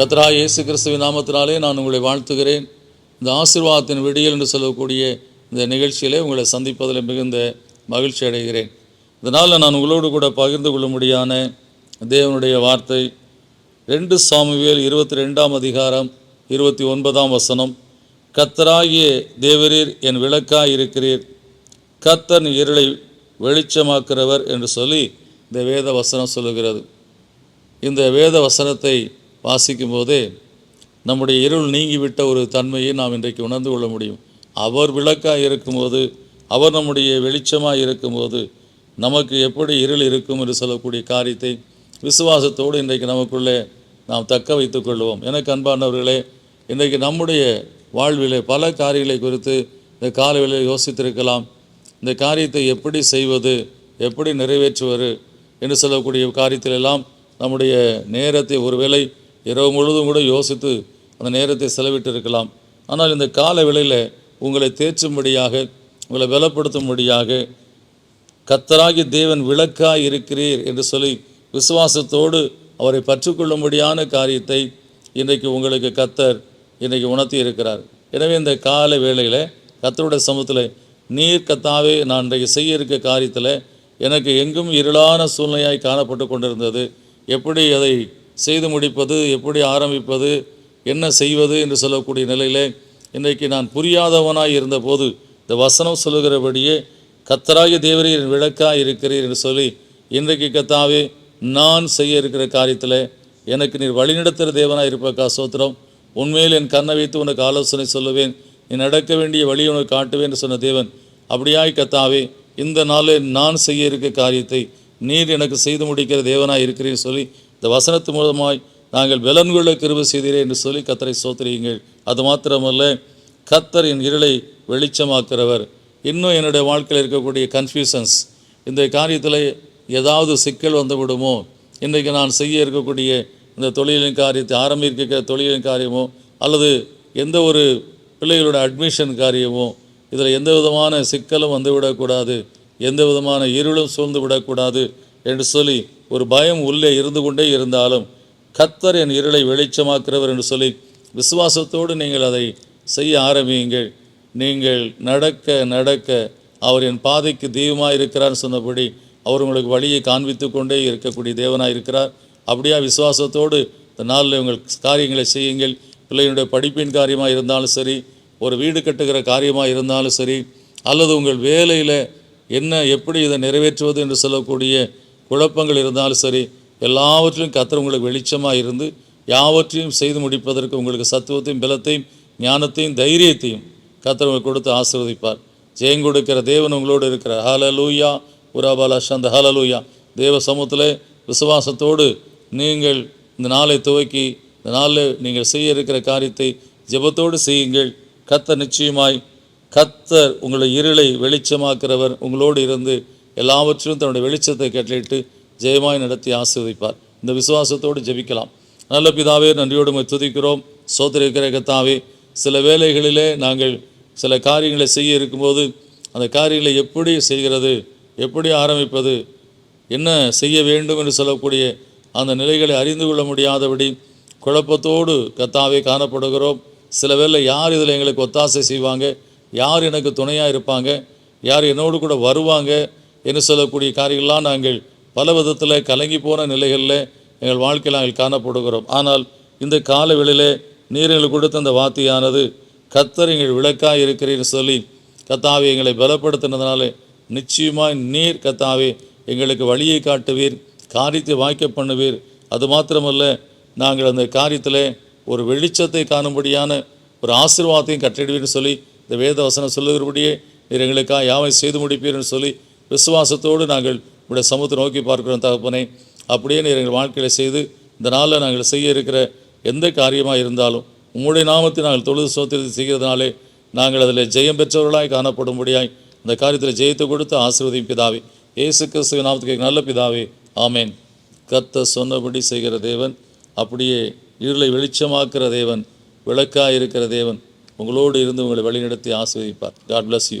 கத்ரா இயேசு கிறிஸ்துவின் நாமத்தினாலே நான் உங்களை வாழ்த்துகிறேன். இந்த ஆசீர்வாதத்தின் விடியல் என்று சொல்லக்கூடிய இந்த நிகழ்ச்சியிலே உங்களை சந்திப்பதில் மிகுந்த மகிழ்ச்சி அடைகிறேன். இதனால் நான் உங்களோடு கூட பகிர்ந்து கொள்ளும்படியான தேவனுடைய வார்த்தை ரெண்டு சாமுவேல் இருபத்தி ரெண்டாம் அதிகாரம் இருபத்தி ஒன்பதாம் வசனம். கத்தராகிய தேவரீர் என் விளக்காய் இருக்கிறீர். கத்தன் இருளை வெளிச்சமாக்கிறவர் என்று சொல்லி இந்த வேத வசனம் சொல்லுகிறது. இந்த வேத வசனத்தை வாசிக்கும் போதே நம்முடைய இருள் நீங்கிவிட்ட ஒரு தன்மையை நாம் இன்றைக்கு உணர்ந்து கொள்ள முடியும். அவர் விளக்காக இருக்கும்போது அவர் நம்முடைய வெளிச்சமாக இருக்கும்போது நமக்கு எப்படி இருள் இருக்கும் என்று சொல்லக்கூடிய காரியத்தை விசுவாசத்தோடு இன்றைக்கு நமக்குள்ளே நாம் தக்க வைத்துக் கொள்வோம். எனக்கு அன்பானவர்களே இன்றைக்கு நம்முடைய வாழ்விலே பல காரியங்களை குறித்து இந்த காலவேளையில் யோசித்திருக்கலாம். இந்த காரியத்தை எப்படி செய்வது எப்படி நிறைவேற்றுவது என்று சொல்லக்கூடிய காரியத்திலெல்லாம் நம்முடைய நேரத்தை ஒருவேளை இரவு முழுவதும் கூட யோசித்து அந்த நேரத்தை செலவிட்டு இருக்கலாம் ஆனால் இந்த கால வேளையில் உங்களை தேற்றும்படியாக உங்களை பலப்படுத்தும்படியாக கத்தராகி தேவன் விளக்காய் இருக்கிறீர் என்று சொல்லி விசுவாசத்தோடு அவரை பற்றுக்கொள்ளும்படியான காரியத்தை இன்றைக்கு உங்களுக்கு கத்தர் இன்றைக்கு உணர்த்தி இருக்கிறார். எனவே இந்த கால வேளையில் கத்தருடைய சமூகத்தில் நீர் கத்தாவே நான் இன்றைக்கு செய்ய இருக்க காரியத்தில் எனக்கு எங்கும் இருளான சூழ்நிலையாய் காணப்பட்டு கொண்டிருந்தது. எப்படி அதை செய்து முடிப்பது எப்படி ஆரம்பிப்பது என்ன செய்வது என்று சொல்லக்கூடிய நிலையிலே இன்றைக்கு நான் புரியாதவனாய் இருந்தபோது இந்த வசனம் சொல்லுகிறபடியே கத்தராகிய என் விளக்காய் இருக்கிறீர் என்று சொல்லி இன்றைக்கு கத்தாவே நான் செய்ய இருக்கிற காரியத்தில் எனக்கு நீர் வழிநடத்துகிற தேவனாக இருப்பக்கா சோத்திரம். உண்மையில் என் கண்ணை வைத்து உனக்கு ஆலோசனை சொல்லுவேன். நீ நடக்க வேண்டிய வழி உனக்கு காட்டுவேன் என்று சொன்ன தேவன். அப்படியாய் கத்தாவே இந்த நாளில் நான் செய்ய இருக்க காரியத்தை நீர் எனக்கு செய்து முடிக்கிற தேவனாய் இருக்கிறேன்னு சொல்லி இந்த வசனத்து மூலமாய் நாங்கள் பலன் கொள்ள கிருபை என்று சொல்லி கத்தரை சோத்துறீங்கள் அது மாத்திரமல்ல கத்தர் என் இருளை வெளிச்சமாக்குறவர். இன்னும் என்னுடைய வாழ்க்கையில் இருக்கக்கூடிய கன்ஃபியூஷன்ஸ் இந்த காரியத்தில் ஏதாவது சிக்கல் வந்து விடுமோ இன்றைக்கு நான் செய்ய இருக்கக்கூடிய இந்த தொழிலின் காரியத்தை ஆரம்பிக்கிற தொழிலின் காரியமோ அல்லது எந்த ஒரு பிள்ளைகளோட அட்மிஷன் காரியமோ இதில் எந்த விதமான சிக்கலும் வந்துவிடக்கூடாது. எந்த விதமான இருளும் சூழ்ந்து விடக்கூடாது என்று சொல்லி ஒரு பயம் உள்ளே இருந்து கொண்டே இருந்தாலும் கத்தர் என் இருளை வெளிச்சமாக்கிறவர் என்று சொல்லி விசுவாசத்தோடு நீங்கள் அதை செய்ய ஆரம்பியுங்கள். நீங்கள் நடக்க நடக்க அவர் என் பாதைக்கு தெய்வமாக இருக்கிறார் சொன்னபடி அவர் உங்களுக்கு வழியை காண்பித்து கொண்டே இருக்கக்கூடிய தேவனாக இருக்கிறார். அப்படியா விசுவாசத்தோடு இந்த நாளில் உங்கள் காரியங்களை செய்யுங்கள். பிள்ளைகளுடைய படிப்பின் காரியமாக இருந்தாலும் சரி ஒரு வீடு கட்டுகிற காரியமாக இருந்தாலும் சரி அல்லது உங்கள் வேலையில் என்ன எப்படி இதை நிறைவேற்றுவது என்று சொல்லக்கூடிய குழப்பங்கள் இருந்தாலும் சரி எல்லாவற்றிலும் கத்தர் உங்களுக்கு வெளிச்சமாக இருந்து யாவற்றையும் செய்து முடிப்பதற்கு உங்களுக்கு சத்துவத்தையும் பலத்தையும் ஞானத்தையும் தைரியத்தையும் கத்தர் உங்களுக்கு கொடுத்து ஆசீர்வதிப்பார். ஜெயம் கொடுக்கிற தேவன் உங்களோடு இருக்கிறார். ஹலலூயா உராபாலா சந்த ஹலலூயா தேவ சமூகத்தில் விசுவாசத்தோடு நீங்கள் இந்த நாளை துவக்கி இந்த நாளில் நீங்கள் செய்ய இருக்கிற காரியத்தை ஜெபத்தோடு செய்யுங்கள். கத்த நிச்சயமாய் கத்தர் உங்களை இருளை வெளிச்சமாக்கிறவர் உங்களோடு இருந்து எல்லாவற்றிலும் தன்னுடைய வெளிச்சத்தை கட்டளிட்டு ஜெயமாய் நடத்தி ஆசிர்வதிப்பார். இந்த விசுவாசத்தோடு ஜெபிக்கலாம். நல்ல பிதாவே நன்றியோடு உம்மை துதிக்கிறோம். சோதரிக்கிற கத்தாவே சில வேலைகளிலே நாங்கள் சில காரியங்களை செய்ய இருக்கும்போது அந்த காரியங்களை எப்படி செய்கிறது எப்படி ஆரம்பிப்பது என்ன செய்ய வேண்டும் என்று சொல்லக்கூடிய அந்த நிலைகளை அறிந்து கொள்ள முடியாதபடி குழப்பத்தோடு கத்தாவே காணப்படுகிறோம். சில வேலை யார் இதில் எங்களுக்கு ஒத்தாசை செய்வாங்க? யார் எனக்கு துணையாக இருப்பாங்க? யார் என்னோடு கூட வருவாங்க? என்று சொல்லக்கூடிய காரியங்கள்லாம் நாங்கள் பல விதத்தில் கலங்கி போன நிலைகளில் எங்கள் வாழ்க்கையில் நாங்கள் காணப்படுகிறோம். ஆனால் இந்த கால வேளையிலே நீர் எங்களுக்கு கொடுத்த அந்த வார்த்தையானது கத்தர் எங்கள் விளக்காக இருக்கிறீர்னு சொல்லி கத்தாவே எங்களை பலப்படுத்தினதுனால நிச்சயமாக நீர் கத்தாவே எங்களுக்கு வழியை காட்டுவீர் காரியத்தை வாய்க்க பண்ணுவீர். அது மாத்திரமல்ல நாங்கள் அந்த காரியத்தில் ஒரு வெளிச்சத்தை காணும்படியான ஒரு ஆசீர்வாதத்தையும் கட்டிடுவீர்னு சொல்லி இந்த வேத வசனம் சொல்லுகிறபடியே நீர் எங்களுக்காக யாவை செய்து முடிப்பீர்னு சொல்லி விசுவாசத்தோடு நாங்கள் உடைய சமூகத்தை நோக்கி பார்க்கிறோம் தகப்பனை. அப்படியே நீர் எங்கள் வாழ்க்கையில் செய்து இந்த நாளில் நாங்கள் செய்ய இருக்கிற எந்த காரியமாக இருந்தாலும் உம்முடைய நாமத்தை நாங்கள் தொழுது சோத்திரத்தை செய்கிறதுனாலே நாங்கள் அதில் ஜெயம் பெற்றவர்களாய் காணப்படும்படியாய் இந்த காரியத்தில் ஜெயத்தை கொடுத்து ஆசீர்வதியும் பிதாவே. இயேசு கிறிஸ்துவ நாமத்துக்கு நல்ல பிதாவே. ஆமேன். கத்த சொன்னபடி செய்கிற தேவன் அப்படியே இருளை வெளிச்சமாக்குற தேவன் விளக்காய் இருக்கிற தேவன் உங்களோடு இருந்து உங்களை வழிநடத்தி ஆசீர்வதிப்பார். God bless you